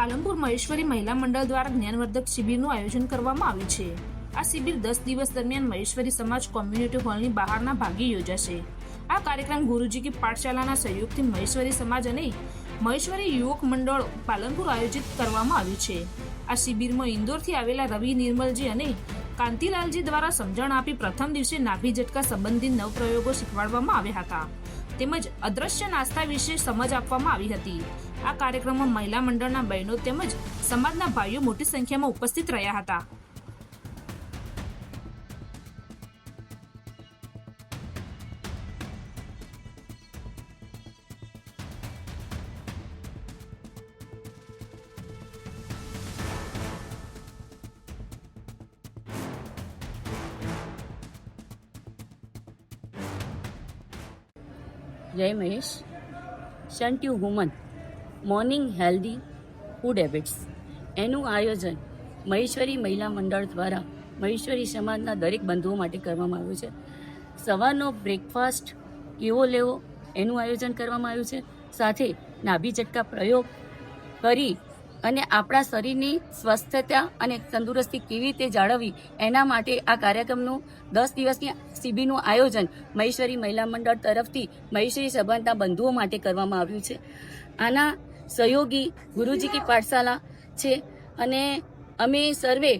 પાલનપુર મહેશ્વરી મહિલા મંડળ દ્વારા જ્ઞાનવર્ધક શિબિરનું આયોજન કરવામાં આવ્યું છે. આ શિબિર દસ દિવસ દરમિયાન મહેશ્વરી સમાજ કોમ્યુનિટી હોલની બહારના ભાગે યોજાશે. આ કાર્યક્રમ ગુરુજી કી પાઠશાલાના સહયોગથી મહેશ્વરી સમાજ અને મહેશ્વરી યુવક મંડળ પાલનપુર આયોજિત કરવામાં આવ્યું છે. આ શિબિરમાં ઇન્દોરથી આવેલા રવિ નિર્મલજી અને કાંતિલાલજી દ્વારા સમજણ આપી પ્રથમ દિવસે નાભી ઝટકા સંબંધિત નવ પ્રયોગો શીખવાડવામાં આવ્યા હતા. તેમજ અદ્રશ્ય નાસ્તા વિશે સમજ આપવામાં આવી હતી. આ કાર્યક્રમમાં મહિલા મંડળના બહેનો તેમજ સમાજના ભાઈઓ મોટી સંખ્યામાં ઉપસ્થિત રહ્યા હતા. જય મહેશ. સન ટુ વુમન મોર્નિંગ હેલ્ધી ફૂડ હેબિટ્સ એનું આયોજન મહેશ્વરી મહિલા મંડળ દ્વારા મહેશ્વરી સમાજના દરેક બંધુઓ માટે કરવામાં આવ્યું છે. સવારનો બ્રેકફાસ્ટ કેવો લેવો? એનું આયોજન કરવામાં આવ્યું છે. સાથે નાભી ચટકા પ્રયોગ કરી અને આપણા શરીરની સ્વસ્થતા અને તંદુરસ્તી કેવી રીતે જાળવવી, એના માટે આ કાર્યક્રમનું દસ દિવસની શિબિરનું આયોજન મહેશ્વરી મહિલા મંડળ તરફથી મહેશ્વરી સંબંધના બંધુઓ માટે કરવામાં આવ્યું છે. આના સહયોગી ગુરુજી કી પાઠશાલા છે અને અમે સર્વે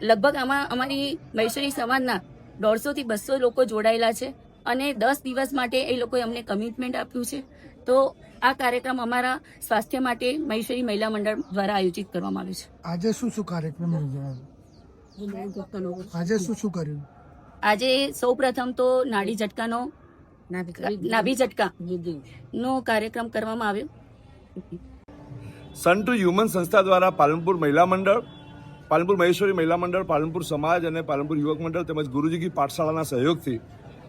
લગભગ આમાં અમારી મહેશ્વરી સમાજના દોઢસોથી બસો લોકો જોડાયેલા છે અને દસ દિવસ માટે એ લોકોએ અમને કમિટમેન્ટ આપ્યું છે. તો આ કાર્યક્રમ અમારા સ્વાસ્થ્ય માટે મહેશ્વરી મહિલા મંડળ દ્વારા આયોજિત કરવામાં આવે છે. આજે શું શું કાર્યક્રમ આજે શું શું કર્યું? આજે સૌ પ્રથમ તો નાડી ઝટકાનો નાભી ઝટકા. નો કાર્યક્રમ કરવામાં આવ્યો. સન ટુ હ્યુમન સંસ્થા દ્વારા પાલનપુર મહિલા મંડળ પાલનપુર મહેશ્વરી મહિલા મંડળ પાલનપુર સમાજ અને પાલનપુર યુવક મંડળ તેમજ ગુરુજી કી પાઠશાળાના સહયોગથી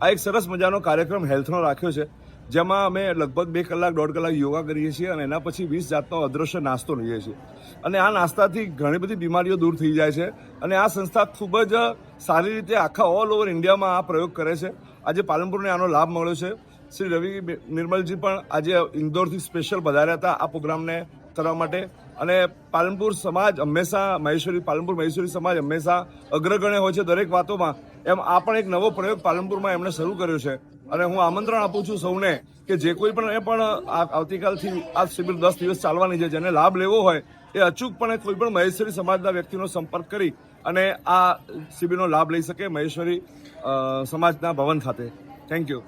આ એક સરસ મજાનો કાર્યક્રમ હેલ્થનો રાખ્યો છે. જેમાં અમે લગભગ બે કલાક, દોઢ કલાક યોગા કરીએ છીએ અને એના પછી વીસ જાતનો અદ્રશ્ય નાસ્તો લઈએ છીએ. અને આ નાસ્તાથી ઘણી બધી બીમારીઓ દૂર થઈ જાય છે અને આ સંસ્થા ખૂબ જ સારી રીતે આખા ઓલ ઓવર ઇન્ડિયામાં આ પ્રયોગ કરે છે. આજે પાલનપુરને આનો લાભ મળ્યો છે. શ્રી રવિ નિર્મલજી પણ આજે ઇન્દોરથી સ્પેશિયલ પધાર્યા હતા. આ પ્રોગ્રામને કરવા માટે. અને પાલનપુર સમાજ હંમેશા મહેશ્વરી, પાલનપુર મહેશ્વરી સમાજ હંમેશા અગ્રગણ્ય હોય છે દરેક વાતોમાં. એમ આ પણ એક નવો પ્રયોગ પાલનપુરમાં એમણે શરૂ કર્યો છે. અને હું આમંત્રણ આપું છું સૌને કે જે કોઈ પણ એ પણ આવતીકાલથી આ શિબિર દસ દિવસ ચાલવાની છે. જેને લાભ લેવો હોય એ અચૂકપણે કોઈ પણ મહેશ્વરી સમાજના વ્યક્તિનો સંપર્ક કરી અને આ શિબિરનો લાભ લઈ શકે મહેશ્વરી સમાજના ભવન ખાતે. Thank you